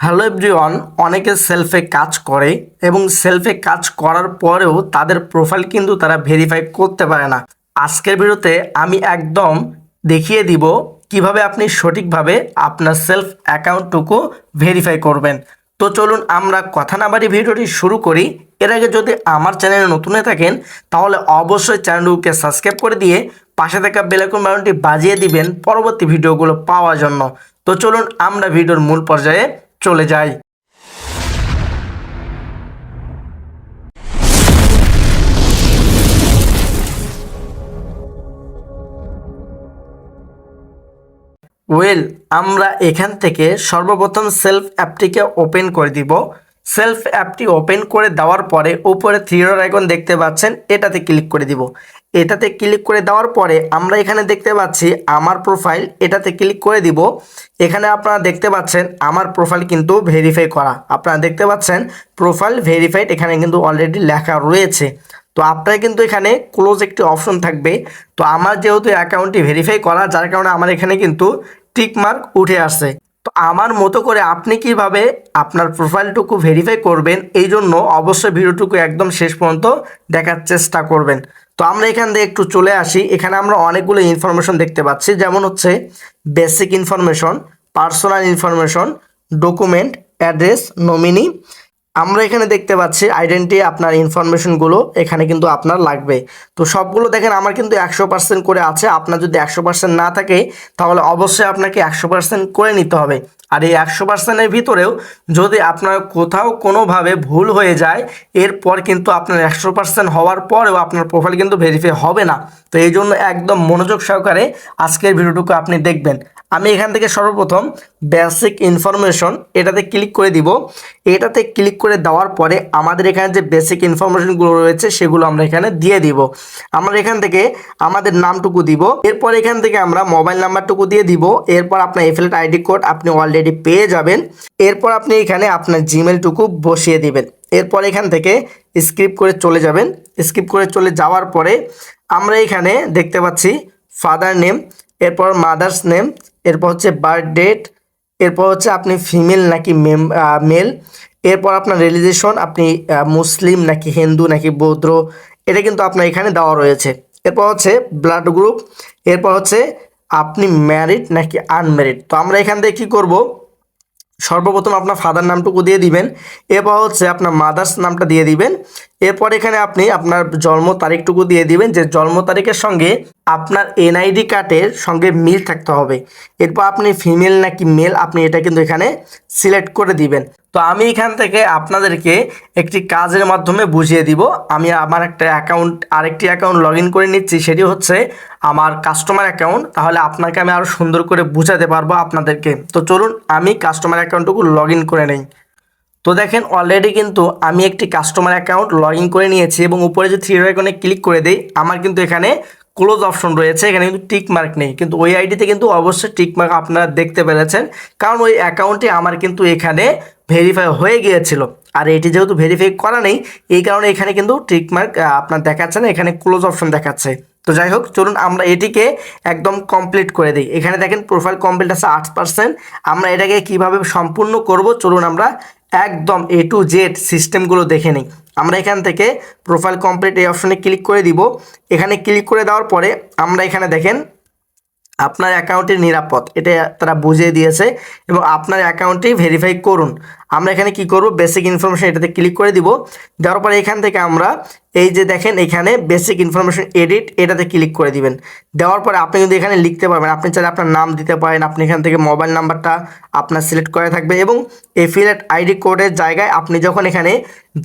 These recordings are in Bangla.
হ্যালো এভরিওয়ান, অনেকে সেলফে কাজ করে এবং সেলফে কাজ করার পরেও তাদের প্রোফাইল কিন্তু তারা ভেরিফাই করতে পারে না। আজকের ভিডিওতে আমি একদম দেখিয়ে দিব কীভাবে আপনি সঠিকভাবে আপনার সেলফ অ্যাকাউন্টটুকু ভেরিফাই করবেন। তো চলুন আমরা কথা না বাড়ি ভিডিওটি শুরু করি। এর আগে যদি আমার চ্যানেলে নতুন হয়ে থাকেন, তাহলে অবশ্যই চ্যানেলটিকে সাবস্ক্রাইব করে দিয়ে পাশে থাকা বেলাকন বাটনটি বাজিয়ে দিবেন পরবর্তী ভিডিওগুলো পাওয়ার জন্য। তো চলুন আমরা ভিডিওর মূল পর্যায়ে চলে যায়। ওয়েল আমরা এখান থেকে সর্বপ্রথম সেলফ অ্যাপটিকে ওপেন করে দিব। সেলফ অ্যাপটি ওপেন করে দেওয়ার পরে উপরে থ্রিডর আইকন দেখতে পাচ্ছেন, এটাতে ক্লিক করে দিব। এটাতে ক্লিক করে দেওয়ার পরে আমরা এখানে দেখতে পাচ্ছি আমার প্রোফাইল, এটাতে ক্লিক করে দিব। এখানে আপনারা দেখতে পাচ্ছেন আমার প্রোফাইল কিন্তু ভেরিফাই করা। আপনারা দেখতে পাচ্ছেন প্রোফাইল ভেরিফাইড এখানে কিন্তু অলরেডি লেখা রয়েছে। তো আপনার কিন্তু এখানে ক্লোজ একটি অপশন থাকবে। তো আমার যেহেতু অ্যাকাউন্টটি ভেরিফাই করা, যার কারণে আমার এখানে কিন্তু টিক মার্ক উঠে আসছে। তো আমার মতো করে আপনি কীভাবে আপনার প্রোফাইলটুকু ভেরিফাই করবেন এই জন্য অবশ্যই ভিডিওটুকু একদম শেষ পর্যন্ত দেখার চেষ্টা করবেন। তো আমরা এখান থেকে একটু চলে আসি। এখানে আমরা অনেকগুলো ইনফরমেশন দেখতে পাচ্ছি। যেমন হচ্ছে basic information personal information document address nominee আমরা এখানে দেখতে পাচ্ছি আইডেন্টি আপনার ইনফরমেশনগুলো এখানে কিন্তু আপনার লাগবে। তো সবগুলো দেখেন, আমার কিন্তু একশো পার্সেন্ট করে আছে। আপনার যদি একশো পার্সেন্ট না থাকে, তাহলে অবশ্যই আপনাকে একশো পার্সেন্ট করে নিতে হবে। আর এই একশো পার্সেন্টের ভিতরেও যদি আপনার কোথাও কোনোভাবে ভুল হয়ে যায়, এরপর কিন্তু আপনার একশো পার্সেন্ট হওয়ার পরেও আপনার প্রোফাইল কিন্তু ভেরিফাই হবে না। তো এই জন্য একদম মনোযোগ সহকারে আজকের ভিডিওটুকু আপনি দেখবেন। আমি এখান থেকে সর্বপ্রথম বেসিক ইনফরমেশন এটাতে ক্লিক করে দিব। এটাতে ক্লিক করে দেওয়ার পরে আমাদের এখানে যে বেসিক ইনফরমেশনগুলো রয়েছে, সেগুলো আমরা এখানে দিয়ে দিব। আমরা এখান থেকে আমাদের নামটুকু দিব। এরপর এখান থেকে আমরা মোবাইল নাম্বারটুকু দিয়ে দিব। এরপর আপনার এফএলএট আইডি কোড আপনি অলরেডি পেয়ে যাবেন। এরপর আপনি এখানে আপনার জিমেলটুকু বসিয়ে দিবেন। এরপর এখান থেকে স্কিপ করে চলে যাবেন। স্কিপ করে চলে যাওয়ার পরে আমরা এখানে দেখতে পাচ্ছি ফাদার নেম এরপর মাদার্স নেম এরপর হচ্ছে বার্থ ডেট এরপর হচ্ছে আপনি ফিমেল নাকি মেল এরপর আপনার রিলিজেশন আপনি মুসলিম নাকি হিন্দু নাকি বৌদ্ধ, এটা কিন্তু আপনার এখানে দেওয়া রয়েছে। এরপর হচ্ছে ব্লাড গ্রুপ এরপর হচ্ছে আপনি ম্যারিড নাকি আনম্যারিড তো আমরা এখান থেকে কী করব? সর্বপ্রথম আপনার ফাদার নামটুকু দিয়ে দিবেন, এরপর হচ্ছে আপনার মাদার্স নামটা দিয়ে দিবেন, এরপর এখানে আপনি আপনার জন্ম তারিখটুকু দিয়ে দিবেন, যে জন্ম তারিখের সঙ্গে আপনার এনআইডি কার্ডের সঙ্গে মিল থাকতে হবে। এরপর আপনি ফিমেল নাকি মেল আপনি এটা কিন্তু এখানে সিলেক্ট করে দিবেন। তো আমি এখান থেকে আপনাদেরকে একটি কাজের মাধ্যমে বুঝিয়ে দিব। আমি আমার একটা অ্যাকাউন্ট আরেকটি অ্যাকাউন্ট লগ করে নিচ্ছি, সেটি হচ্ছে আমার কাস্টমার অ্যাকাউন্ট তাহলে আপনাকে আমি আরও সুন্দর করে বুঝাতে পারব আপনাদেরকে। তো চলুন, আমি কাস্টমার অ্যাকাউন্টটুকু লগ করে নেই। তো দেখেন অলরেডি কিন্তু আমি একটি কাস্টমার অ্যাকাউন্ট লগ করে নিয়েছি এবং উপরে যে থ্রি আইকনে ক্লিক করে দিই, আমার কিন্তু এখানে ক্লোজ অপশন রয়েছে, এখানে কিন্তু টিক মার্ক নেই। কিন্তু ওই আইডিতে কিন্তু অবশ্যই টিক মার্ক আপনারা দেখতে পেরেছেন। কারণ ওই অ্যাকাউন্টে আমার কিন্তু এখানে ভেরিফাই হয়ে গিয়েছিল। আর এটি যেহেতু ভেরিফাই করা নেই, এই কারণে এখানে কিন্তু টিক মার্ক আপনার দেখাচ্ছে না, এখানে ক্লোজ অপশন দেখাচ্ছে। তো যাই হোক, চলুন আমরা এটিকে একদম কমপ্লিট করে দিই। এখানে দেখেন প্রোফাইল কমপ্লিট আছে আট পার্সেন্ট আমরা এটাকে কীভাবে সম্পূর্ণ করব, চলুন আমরা একদম এ টু জেড সিস্টেমগুলো দেখে নিই। আমরা এখান থেকে প্রোফাইল কমপ্লিট এই অপশনে ক্লিক করে দিব। এখানে ক্লিক করে দেওয়ার পরে আমরা এখানে দেখেন, আপনার অ্যাকাউন্টটি নিরাপদ, এটা তারা বুঝিয়ে দিয়েছে এবং আপনার অ্যাকাউন্টটি ভেরিফাই করুন। আমরা এখানে কি করব? বেসিক ইনফরমেশন এটাতে ক্লিক করে দিব। দেওয়ার পরে এখান থেকে আমরা এই যে দেখেন, এখানে বেসিক ইনফরমেশন এডিট এটাতে ক্লিক করে দিবেন। দেওয়ার পরে আপনি কিন্তু এখানে লিখতে পারবেন। আপনি চাইলে আপনার নাম দিতে পারেন, আপনি এখান থেকে মোবাইল নাম্বারটা আপনার সিলেক্ট করে থাকবে এবং এফিলেট আইডি কোডের জায়গায় আপনি যখন এখানে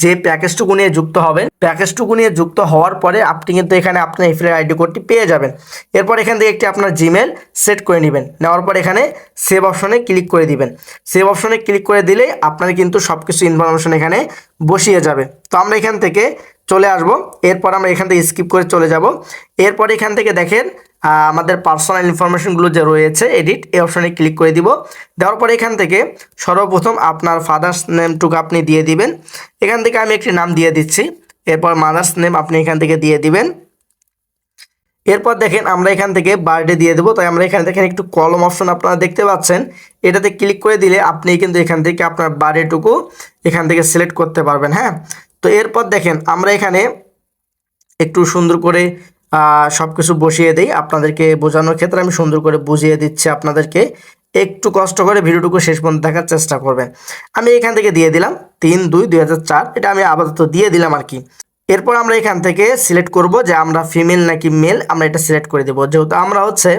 যে প্যাকেজটুকু নিয়ে যুক্ত হবেন প্যাকেজটুকু নিয়ে যুক্ত হওয়ার পরে আপনি কিন্তু এখানে আপনার এফিলেট আইডি কোডটি পেয়ে যাবেন। এরপর এখান থেকে একটি আপনার জিমেল সেট করে নেবেন। নেওয়ার পর এখানে সেভ অপশনে ক্লিক করে দিবেন। সেভ অপশনে ক্লিক করে দিলে আপনার কিন্তু সব কিছু ইনফরমেশন এখানে বসিয়ে যাবে। তো আমরা এখান থেকে চলে আসব। এরপর আমরা এখান থেকে স্কিপ করে চলে যাব। এরপর এখান থেকে দেখেন আমাদের পার্সোনাল ইনফরমেশনগুলো যে রয়েছে এডিট এই অপশনে ক্লিক করে দিব। দেওয়ার পরে এখান থেকে সর্বপ্রথম আপনার ফাদার্স নেমটুকু আপনি দিয়ে দিবেন। এখান থেকে আমি একটি নাম দিয়ে দিচ্ছি। এরপর মাদার্স নেম আপনি এখান থেকে দিয়ে দিবেন। এরপর দেখেন আমরা এখান থেকে বার্থডে দিয়ে দেবো। তাই আমরা এখানে দেখেন একটু কলম অপশন আপনারা দেখতে পাচ্ছেন। এটাতে ক্লিক করে দিলে আপনি কিন্তু এখান থেকে আপনার বার্থডেটুকু এখান থেকে সিলেক্ট করতে পারবেন হ্যাঁ? তো এরপর দেখেন আমরা এখানে একটু সুন্দর করে সব কিছু বসিয়ে দিই আপনাদেরকে বোঝানোর ক্ষেত্রে আমি সুন্দর করে বুঝিয়ে দিচ্ছি আপনাদেরকে। একটু কষ্ট করে ভিডিওটুকু শেষ পর্যন্ত দেখার চেষ্টা করবেন। আমি এখান থেকে দিয়ে দিলাম তিন, দুই দুই এটা আমি আপাতত দিয়ে দিলাম আর কি। এরপর আমরা এখান থেকে সিলেক্ট করব যে আমরা ফিমেল নাকি মেল, আমরা এটা সিলেক্ট করে দেবো। যেহেতু আমরা হচ্ছে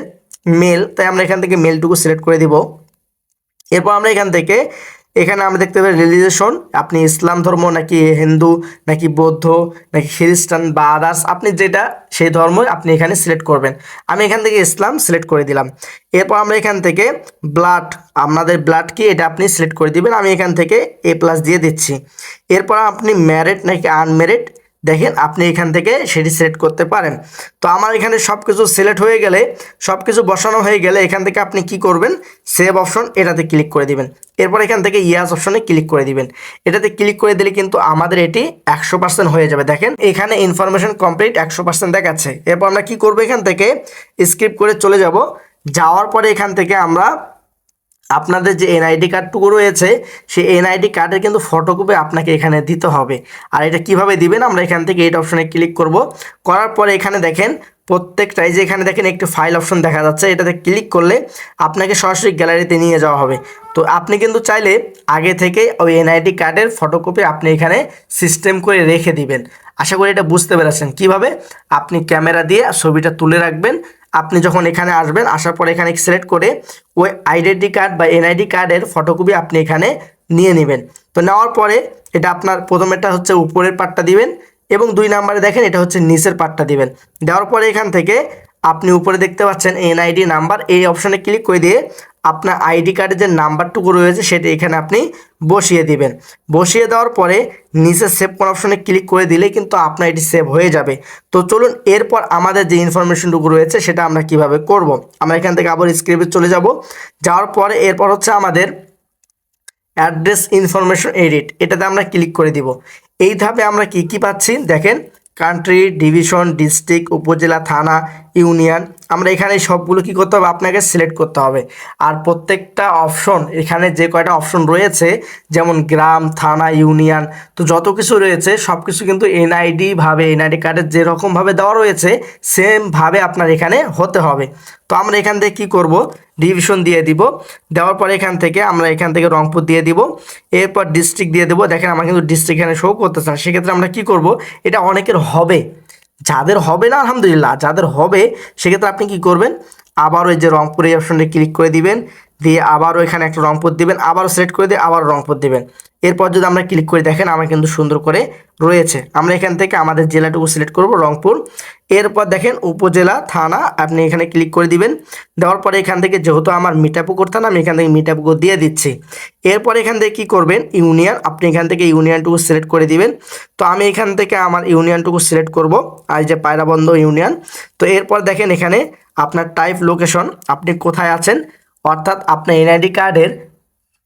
মেল, তাই আমরা এখান থেকে মেলটুকু সিলেক্ট করে দিব। এরপর আমরা এখান থেকে এখানে আমরা দেখতে পাই রিলিজেশন আপনি ইসলাম ধর্ম নাকি হিন্দু, নাকি বৌদ্ধ, নাকি খ্রিস্টান বা আদার্স আপনি যেটা সেই ধর্ম আপনি এখানে সিলেক্ট করবেন। আমি এখান থেকে ইসলাম সিলেক্ট করে দিলাম। এরপর আমরা এখান থেকে ব্লাড আপনাদের ব্লাড কি এটা আপনি সিলেক্ট করে দিবেন। আমি এখান থেকে এ প্লাস দিয়ে দিচ্ছি। এরপর আপনি ম্যারেড নাকি আনম্যারিড দেখেন আপনি এখান থেকে সেটি সিলেক্ট করতে পারেন। তো আমার এখানে সব কিছু সিলেক্ট হয়ে গেলে সব কিছু বসানো হয়ে গেলে এখান থেকে আপনি কি করবেন? সেভ অপশন এটাতে ক্লিক করে দিবেন। এরপর এখান থেকে ইয়াস অপশনে ক্লিক করে দিবেন। এটাতে ক্লিক করে দিলে কিন্তু আমাদের এটি একশো পার্সেন্ট হয়ে যাবে। দেখেন, এখানে ইনফরমেশন কমপ্লিট একশো পার্সেন্ট দেখাচ্ছে। এরপর আমরা কি করব এখান থেকে? স্ক্রিপ্ট করে চলে যাব। যাওয়ার পরে এখান থেকে আমরা আপনাদের যে এনআইডি কার্ডটুকু রয়েছে, সেই এনআইডি কার্ডের কিন্তু ফটোকপি আপনাকে এখানে দিতে হবে। আর এটা কীভাবে দিবেন, আমরা এখান থেকে এইট অপশনে ক্লিক করব। করার পরে এখানে দেখেন প্রত্যেকটাই যে এখানে দেখেন একটি ফাইল অপশন দেখা যাচ্ছে, এটাতে ক্লিক করলে আপনাকে সরাসরি গ্যালারিতে নিয়ে যাওয়া হবে। তো আপনি কিন্তু চাইলে আগে থেকে ওই এনআইডি কার্ডের ফটোকপি আপনি এখানে সিস্টেম করে রেখে দিবেন। আশা করি এটা বুঝতে পেরেছেন। কীভাবে? আপনি ক্যামেরা দিয়ে ছবিটা তুলে রাখবেন আপনি যখন এখানে আসবেন, আসার পর এখানে সিলেক্ট করে ওই আইডেন্টি কার্ড বা এনআইডি কার্ডের ফটোকপি আপনি এখানে নিয়ে নেবেন। তো নেওয়ার পরে এটা আপনার প্রথমেরটা হচ্ছে উপরের পার্টটা দিবেন এবং দুই নাম্বারে দেখেন এটা হচ্ছে নিচের পার্টটা দিবেন। দেওয়ার পরে এখান থেকে আপনি উপরে দেখতে পাচ্ছেন এনআইডি নাম্বার এই অপশানে ক্লিক করে দিয়ে আপনার আইডি কার্ডের যে নাম্বারটুকু রয়েছে সেটি এখানে আপনি বসিয়ে দিবেন। বসিয়ে দেওয়ার পরে নিচে সেভ কোন অপশনে ক্লিক করে দিলেই কিন্তু আপনার এটি সেভ হয়ে যাবে। তো চলুন এরপর আমাদের যে ইনফরমেশনটুকু রয়েছে সেটা আমরা কীভাবে করব। আমরা এখান থেকে আবার স্ক্রিপ্টে চলে যাব। যাওয়ার পরে এরপর হচ্ছে আমাদের অ্যাড্রেস ইনফরমেশন এডিট এটাতে আমরা ক্লিক করে দিব। এই ধাপে আমরা কি কি পাচ্ছি? দেখেন কান্ট্রি ডিভিশন ডিস্ট্রিক্ট উপজেলা, থানা ইউনিয়ন, আমরা এখানে সবগুলো কি করতে হবে? আপনাকে সিলেক্ট করতে হবে। আর প্রত্যেকটা অপশন এখানে যে কয়টা অপশন রয়েছে, যেমন গ্রাম, থানা, ইউনিয়ন, তো যত কিছু রয়েছে সব কিছু কিন্তু এনআইডি ভাবে এনআইডি কার্ডের যেরকমভাবে দেওয়া রয়েছে সেমভাবে আপনার এখানে হতে হবে। তো আমরা এখান থেকে কী করব? ডিভিশন দিয়ে দিব। দেওয়ার পরে এখান থেকে আমরা এখান থেকে রংপুর দিয়ে দিব। এরপর ডিস্ট্রিক্ট দিয়ে দেবো। দেখেন, আমার কিন্তু ডিস্ট্রিক্ট এখানে শো করতেছে না। সেক্ষেত্রে আমরা কি করব? এটা অনেকের হবে। যাদের হবে না, আলহামদুলিল্লাহ, যাদের হবে, সেক্ষেত্রে আপনি কি করবেন? আবার ওই যে রংপুর অপশনটা ক্লিক করে দিবেন। দিয়ে আবারও এখানে একটা রংপুর দিবেন, আবারও সিলেক্ট করে দিয়ে আবার রংপুর দিবেন। এরপর যদি আমরা ক্লিক করে, দেখেন আমার কিন্তু সুন্দর করে রয়েছে। আমরা এখান থেকে আমাদের জেলাটুকু সিলেক্ট করব রংপুর। এরপর দেখেন উপজেলা, থানা, আপনি এখানে ক্লিক করে দিবেন। দেওয়ার পরে এখান থেকে যেহেতু আমার মিটাপুকুর থানা আমি এখান থেকে মিটাপুকুর দিয়ে দিচ্ছি। এরপর এখান থেকে কী করবেন? ইউনিয়ন আপনি এখান থেকে ইউনিয়নটুকু সিলেক্ট করে দিবেন। তো আমি এখান থেকে আমার ইউনিয়নটুকু সিলেক্ট করব। আর যে পায়রাবন্ধ ইউনিয়ন তো এরপর দেখেন এখানে আপনার টাইপ লোকেশন আপনি কোথায় আছেন? অর্থাৎ আপনার এনআইডি কার্ডের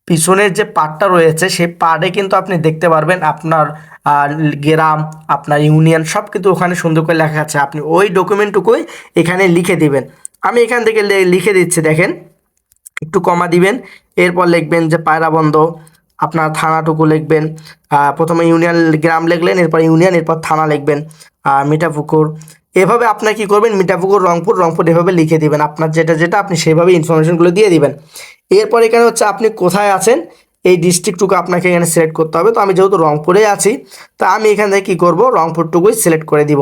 পিছনের যে পার্টটা রয়েছে, সেই পার্টে কিন্তু আপনি দেখতে পারবেন আপনার গ্রাম, আপনার ইউনিয়ন, সব কিন্তু ওখানে সুন্দর করে লেখা আছে। আপনি ওই ডকুমেন্টটুকুই এখানে লিখে দিবেন। আমি এখান থেকে লিখে দিচ্ছি, দেখেন। একটু কমা দিবেন, এরপর লিখবেন যে পায়রাবন্ধ আপনার থানাটুকু লিখবেন প্রথমে ইউনিয়ন, গ্রাম লিখলেন, এরপর ইউনিয়ন, এরপর থানা লিখবেন মিঠাপুকুর এভাবে আপনার কি করবেন? মিঠাপুকুর, রংপুর রংপুর এভাবে লিখে দিবেন। আপনার যেটা যেটা আপনি সেভাবে ইনফরমেশনগুলো দিয়ে দিবেন। এরপর এখানে হচ্ছে আপনি কোথায় আছেন? এই ডিস্ট্রিক্টটুকু আপনাকে এখানে সিলেক্ট করতে হবে। তো আমি যেহেতু রংপুরে আছি, তো আমি এখান থেকে কী করব? রংপুরটুকুই সিলেক্ট করে দিব।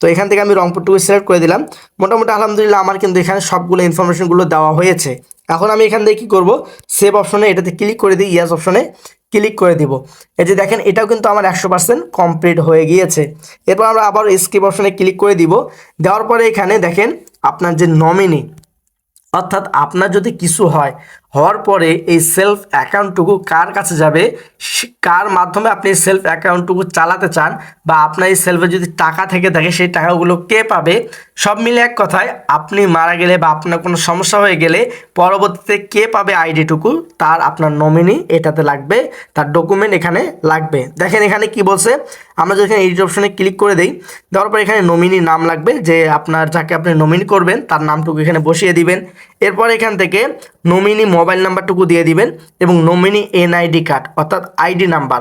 তো এখান থেকে আমি রংপুরটুকু সিলেক্ট করে দিলাম। মোটামুটি আলহামদুলিল্লাহ আমার কিন্তু এখানে সবগুলো ইনফরমেশনগুলো দেওয়া হয়েছে। এখন আমি এখান থেকে কী করব? সেভ অপশনে এটাতে ক্লিক করে দিই ইয়াস অপশনে ক্লিক করে দিব। এই যে দেখেন, এটাও কিন্তু আমার একশো পার্সেন্ট কমপ্লিট হয়ে গিয়েছে। এরপর আমরা আবার স্কিপ অপশনে ক্লিক করে দিব। দেওয়ার পরে এখানে দেখেন, আপনার যে নমিনি অর্থাৎ আপনার যদি কিছু হয় হওয়ার পরে এই সেলফ অ্যাকাউন্টটুকু কার কাছে যাবে? কার মাধ্যমে আপনি সেলফ অ্যাকাউন্টটুকু চালাতে চান? বা আপনার এই সেলফে যদি টাকা থেকে থাকে, সেই টাকাগুলো কে পাবে? সব মিলে এক কথায়, আপনি মারা গেলে বা আপনার কোনো সমস্যা হয়ে গেলে পরবর্তীতে কে পাবে আইডিটুকু? তার আপনার নমিনি এটাতে লাগবে, তার ডকুমেন্ট এখানে লাগবে। দেখেন এখানে কি বলছে? আমরা যদি এখানে এডিট অপশনে ক্লিক করে দিই, দেওয়ার পর এখানে নমিনি নাম লাগবে, যে আপনার যাকে আপনি নমিনি করবেন, তার নামটুকু এখানে বসিয়ে দিবেন। এরপর এখান থেকে নমিনি মোবাইল নাম্বারটুকু দিয়ে দিবেন এবং নমিনি এনআইডি কার্ড অর্থাৎ আইডি নাম্বার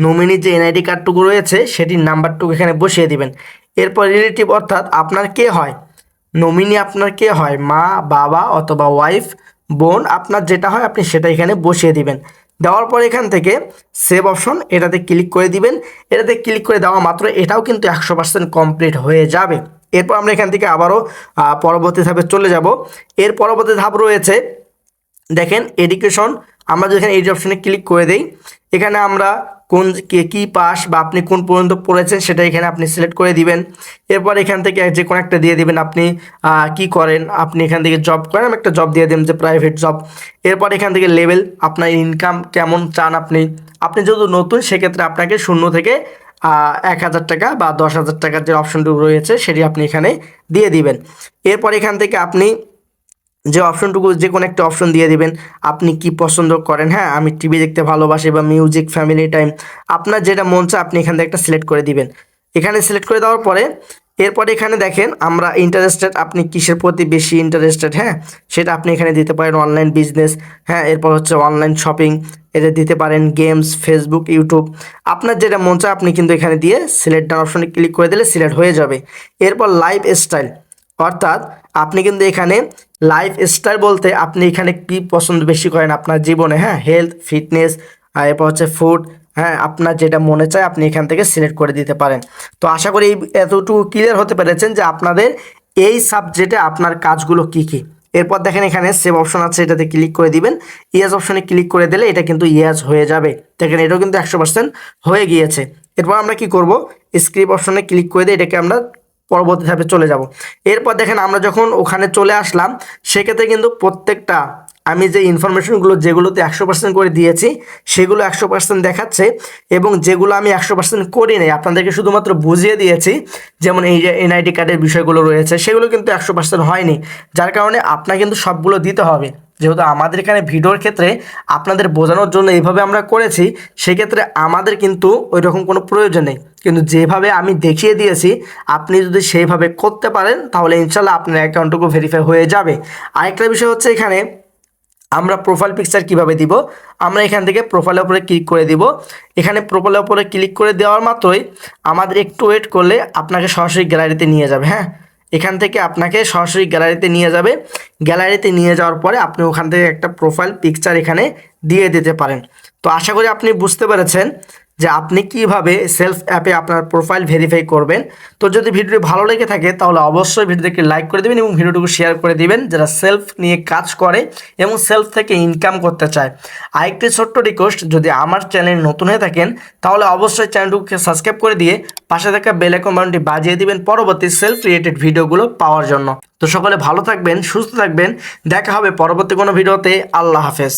নমিনি যে এনআইডি কার্ডটুকু রয়েছে, সেটির নাম্বারটুকু এখানে বসিয়ে দিবেন। এরপর রিলেটিভ অর্থাৎ আপনার কে হয়? নমিনি আপনার কে হয়? মা, বাবা, অথবা ওয়াইফ বোন, আপনার যেটা হয়, আপনি সেটা এখানে বসিয়ে দিবেন। দেওয়ার পর এখান থেকে সেভ অপশন এটাতে ক্লিক করে দিবেন। এটাতে ক্লিক করে দেওয়া মাত্র এটাও কিন্তু একশো পার্সেন্ট কমপ্লিট হয়ে যাবে। এরপর আমরা এখান থেকে আবারও পরবর্তী ধাপে চলে যাব। এর পরবর্তী ধাপ রয়েছে, দেখেন এডুকেশন আমরা যেখানে এই অপশনে ক্লিক করে দেই, এখানে আমরা কোন, কে, কী পাস বা আপনি কোন পর্যন্ত পড়েছেন সেটা এখানে আপনি সিলেক্ট করে দিবেন। এরপর এখান থেকে যে কোনো একটা দিয়ে দিবেন আপনি কি করেন, আপনি এখান থেকে জব করেন, আমি একটা জব দিয়ে দেবেন যে প্রাইভেট জব এরপর এখান থেকে লেভেল আপনার ইনকাম কেমন চান আপনি। আপনি যেহেতু নতুন, সেক্ষেত্রে আপনাকে শূন্য থেকে এক হাজার টাকা বা দশ হাজার টাকার যে অপশনটুকু রয়েছে সেটি আপনি এখানে দিয়ে দিবেন। এরপর এখান থেকে আপনি যে অপশনটুকু যে কোনো একটা অপশন দিয়ে দিবেন। আপনি কি পছন্দ করেন? হ্যাঁ আমি টিভি দেখতে ভালোবাসি বা মিউজিক ফ্যামিলি টাইম আপনার যেটা মন চায় আপনি এখান থেকে একটা সিলেক্ট করে দিবেন। এখানে সিলেক্ট করে দেওয়ার পরে, এরপরে এখানে দেখেন আমরা ইন্টারেস্টেড আপনি কিসের প্রতি বেশি ইন্টারেস্টেড হ্যাঁ সেটা আপনি এখানে দিতে পারেন। অনলাইন বিজনেস হ্যাঁ এরপর হচ্ছে অনলাইন শপিং এটা দিতে পারেন গেমস ফেসবুক ইউটিউব আপনার যেটা মন চায় আপনি কিন্তু এখানে দিয়ে সিলেক্ট ডান অপশনে ক্লিক করে দিলে সিলেক্ট হয়ে যাবে। এরপর লাইফ স্টাইল অর্থাৎ আপনি কিন্তু এখানে লাইফ স্টাইল বলতে আপনি এখানে কি পছন্দ বেশি করেন আপনার জীবনে হ্যাঁ? হেলথ ফিটনেস এরপর হচ্ছে ফুড হ্যাঁ? আপনার যেটা মনে চায় আপনি এখান থেকে সিলেক্ট করে দিতে পারেন। তো আশা করি এতটুকু ক্লিয়ার হতে পেরেছেন যে আপনাদের এই সাবজেক্টে আপনার কাজগুলো কি কি। এরপর দেখেন এখানে সেভ অপশন আছে, এটাতে ক্লিক করে দিবেন। ইয়াজ অপশনে ক্লিক করে দিলে এটা কিন্তু ইয়াজ হয়ে যাবে। দেখেন এটাও কিন্তু একশো পার্সেন্ট হয়ে গিয়েছে। এরপর আমরা কি করব? স্ক্রিপ অপশনে ক্লিক করে দিয়ে এটাকে আমরা পরবর্তী ধাপে চলে যাব। এরপর দেখেন আমরা যখন ওখানে চলে আসলাম, সেক্ষেত্রে কিন্তু প্রত্যেকটা আমি যে ইনফরমেশনগুলো যেগুলোতে একশো পার্সেন্ট করে দিয়েছি, সেগুলো একশো পার্সেন্ট দেখাচ্ছে এবং যেগুলো আমি একশো পার্সেন্ট করি নাই, আপনাদেরকে শুধুমাত্র বুঝিয়ে দিয়েছি, যেমন এই যে এনআইডি কার্ডের বিষয়গুলো রয়েছে, সেগুলো কিন্তু একশো পার্সেন্ট হয়নি। যার কারণে আপনার কিন্তু সবগুলো দিতে হবে। যেহেতু আমাদের এখানে ভিডিওর ক্ষেত্রে আপনাদের বোঝানোর জন্য এইভাবে আমরা করেছি, সেক্ষেত্রে আমাদের কিন্তু ওই রকম কোনো প্রয়োজন নেই। কিন্তু যেভাবে আমি দেখিয়ে দিয়েছি, আপনি যদি সেইভাবে করতে পারেন, তাহলে ইনশাল্লাহ আপনার অ্যাকাউন্টটুকু ভেরিফাই হয়ে যাবে। আরেকটা বিষয় হচ্ছে এখানে আমরা প্রোফাইল পিকচার কীভাবে দিব? আমরা এখান থেকে প্রোফাইলের উপরে ক্লিক করে দিব। এখানে প্রোফাইলের উপরে ক্লিক করে দেওয়ার মাত্রই আমাদের একটু ওয়েট করলে আপনাকে সরাসরি গ্যালারিতে নিয়ে যাবে হ্যাঁ? এখান থেকে আপনাকে সরাসরি গ্যালারিতে নিয়ে যাবে। গ্যালারিতে নিয়ে যাওয়ার পরে আপনি ওখান থেকে একটা প্রোফাইল পিকচার এখানে দিয়ে দিতে পারেন। তো আশা করি আপনি বুঝতে পেরেছেন যে আপনি কীভাবে সেলফ অ্যাপে আপনার প্রোফাইল ভেরিফাই করবেন। তো যদি ভিডিওটি ভালো লেগে থাকে, তাহলে অবশ্যই ভিডিওটিকে লাইক করে দেবেন এবং ভিডিওটুকু শেয়ার করে দিবেন। যারা সেলফ নিয়ে কাজ করে এবং সেলফ থেকে ইনকাম করতে চায়। আরেকটি ছোট্ট রিকোয়েস্ট যদি আমার চ্যানেল নতুন হয়ে থাকেন, তাহলে অবশ্যই চ্যানেলটুকুকে সাবস্ক্রাইব করে দিয়ে পাশে থাকা বেল বাটনটি বাজিয়ে দিবেন পরবর্তী সেলফ রিলেটেড ভিডিওগুলো পাওয়ার জন্য। তো সকলে ভালো থাকবেন, সুস্থ থাকবেন। দেখা হবে পরবর্তী কোনো ভিডিওতে। আল্লাহ হাফেজ।